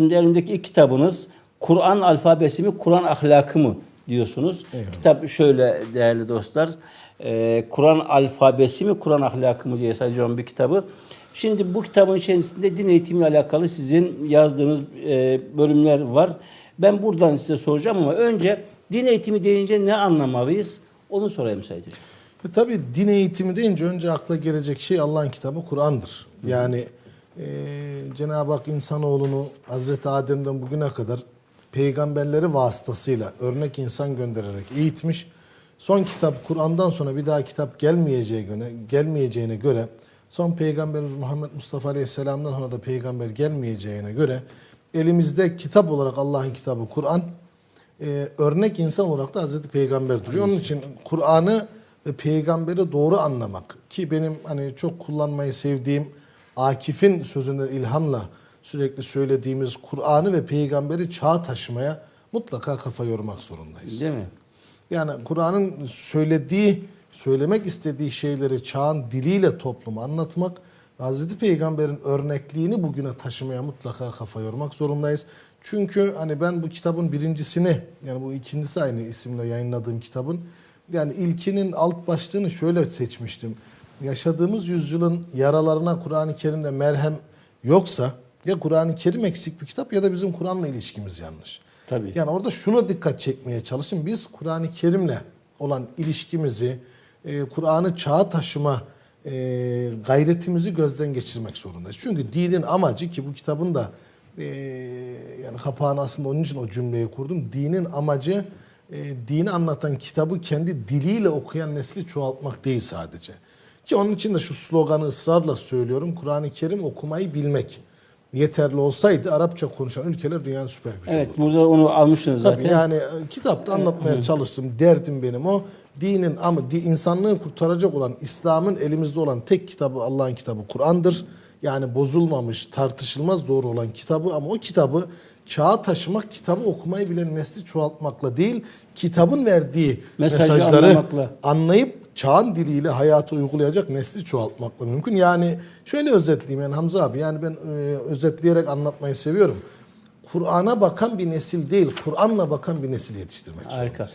Şimdi elimdeki ilk kitabınız Kur'an alfabesi mi, Kur'an ahlakı mı diyorsunuz. Kitap şöyle değerli dostlar. e, Kur'an alfabesi mi, Kur'an ahlakı mı diye sayacağım bir kitabı. Şimdi bu kitabın içerisinde din eğitimiyle alakalı sizin yazdığınız e, bölümler var. Ben buradan size soracağım ama önce din eğitimi deyince ne anlamalıyız? Onu sorayım Hocam. E, tabii din eğitimi deyince önce akla gelecek şey Allah'ın kitabı Kur'an'dır. Yani e, Cenab-ı Hak insanoğlunu Hazreti Adem'den bugüne kadar peygamberleri vasıtasıyla örnek insan göndererek eğitmiş. Son kitap Kur'an'dan sonra bir daha kitap gelmeyeceği göre, gelmeyeceğine göre son peygamberimiz Muhammed Mustafa Aleyhisselam'dan sonra da peygamber gelmeyeceğine göre elimizde kitap olarak Allah'ın kitabı Kur'an e, örnek insan olarak da Hazreti Peygamber duruyor. Onun için Kur'an'ı ve peygamberi doğru anlamak ki benim hani çok kullanmayı sevdiğim Akif'in sözünden ilhamla sürekli söylediğimiz Kur'an'ı ve peygamberi çağ taşımaya mutlaka kafa yormak zorundayız. Değil mi? Yani Kur'an'ın söylediği, söylemek istediği şeyleri çağın diliyle topluma anlatmak ve Hazreti Peygamber'in örnekliğini bugüne taşımaya mutlaka kafa yormak zorundayız. Çünkü hani ben bu kitabın birincisini, yani bu ikincisi aynı isimle yayınladığım kitabın, yani ilkinin alt başlığını şöyle seçmiştim. Yaşadığımız yüzyılın yaralarına Kur'an-ı Kerim'de merhem yoksa ya Kur'an-ı Kerim eksik bir kitap ya da bizim Kur'an'la ilişkimiz yanlış. Tabii. Yani orada şuna dikkat çekmeye çalışın. Biz Kur'an-ı Kerim'le olan ilişkimizi, e, Kur'an'ı çağa taşıma e, gayretimizi gözden geçirmek zorundayız. Çünkü dinin amacı ki bu kitabın da e, yani kapağını aslında onun için o cümleyi kurdum. Dinin amacı dini anlatan kitabı kendi diliyle okuyan nesli çoğaltmak değil sadece. Ki onun için de şu sloganı ısrarla söylüyorum. Kur'an-ı Kerim okumayı bilmek yeterli olsaydı Arapça konuşan ülkeler dünyanın süper gücü Evet, olurdu. burada onu almışsınız Tabii zaten. yani e, kitapta anlatmaya çalıştım. Derdim benim o. Dinin ama insanlığı kurtaracak olan İslam'ın elimizde olan tek kitabı Allah'ın kitabı Kur'an'dır. Yani bozulmamış, tartışılmaz doğru olan kitabı ama o kitabı çağa taşımak, kitabı okumayı bilen nesli çoğaltmakla değil, kitabın verdiği Mesajı mesajları anlamakla. anlayıp çağın diliyle hayatı uygulayacak nesli çoğaltmakla mümkün. Yani şöyle özetleyeyim yani Hamza abi yani ben e, özetleyerek anlatmayı seviyorum. Kur'an'a bakan bir nesil değil, Kur'an'la bakan bir nesil yetiştirmek zorundayız. Harika.